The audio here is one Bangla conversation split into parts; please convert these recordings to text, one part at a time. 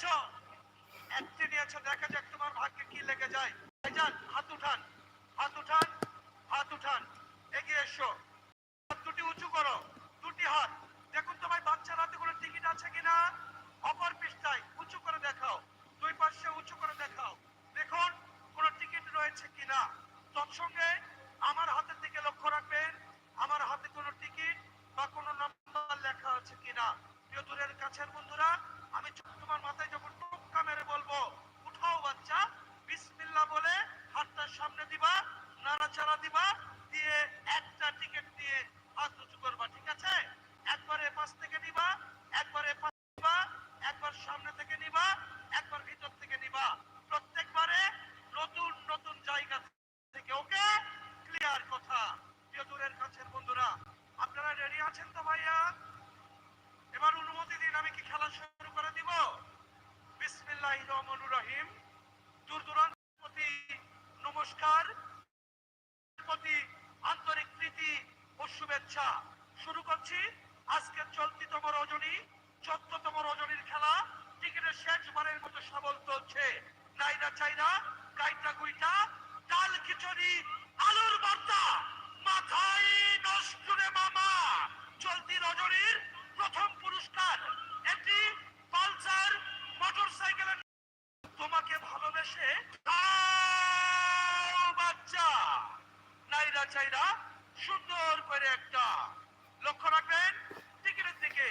নিয়েছো একটি নিয়েছো দেখা যাক তোমার ভাগ্যে কি লেগে যায়। ভাইজান হাত উঠান হাত উঠান হাত উঠান, এগিয়ে এসো। হাত দুটি উঁচু করো, দুটি হাত। দেখুন তোমার বাচ্চার হাতে কোনো টিকিট আছে কিনা? অপর পৃষ্ঠায় উঁচু করে দেখাও, দুই পাশে উঁচু করে দেখাও। দেখুন কোনো টিকিট রয়েছে কিনা। তৎসঙ্গে আমার হাতের দিকে লক্ষ্য রাখবেন। আমার হাতে কোনো টিকিট বা কোনো আছেন তো ভাইয়া? এবার অনুমতি দিন, আমি কি খেলা শুরু করে দিব? বিসমিল্লাহির রহমানুর রহিম। দূর দূরান্ত নমস্কার, প্রতি আন্তরিক প্রীতি ও শুভেচ্ছা। শুরু করছি আজকের চলতিতম রজনী, চোদ্দতম রজনীর খেলা। টিকিটের শেষবারের মতো সবল চলছে। নাইরা চাইরা গাইটা গুইটা, ডাল খিচুড়ি, আলুর ভর্তা। মাথায় নষ্ট চাইরা সুন্দর করে একটা লক্ষ্য রাখবেন, টিকিটের দিকে।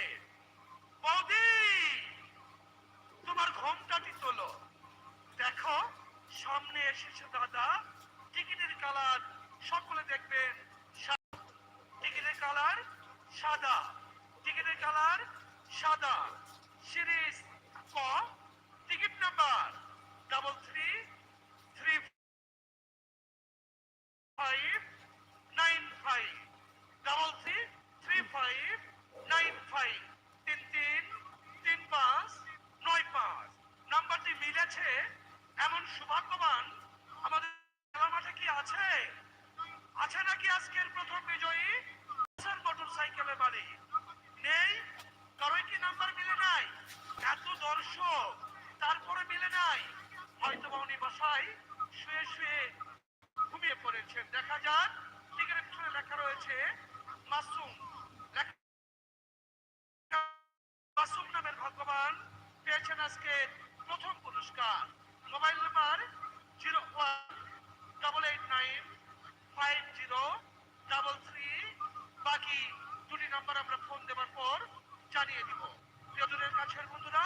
বৌদি, তোমার তোলো। দেখো, সামনে এসেছে দাদা। টিকিটের কালার সকলে দেখবেন টিকিটের কালার সাদা। টিকিটের কালার সাদা। সিরিজ ক, ticket number double three three five এমন সৌভাগ্যবান আমাদের খেলা মাঠে কি আছে? নাকি আজকের প্রথম বিজয়ী? মোটর সাইকেলে বাড়ি। নেই, কারোই কি নাম্বার মিলে নাই? এত দর্শক, তারপরে মিলে নাই। হয়তো বাসায় শুয়ে শুয়ে ঘুমিয়ে পড়েছেন। দেখা যাক। রয়েছে মাসুম। মাসুম নামের ভগবান পেয়েছেন আজকে প্রথম পুরস্কার। Mobile number zero one double eight nine five zero double three. বাকি দুটি নাম্বার আমরা ফোন দেওয়ার পর জানিয়ে দিব। প্রিয় দূরের কাছের বন্ধুরা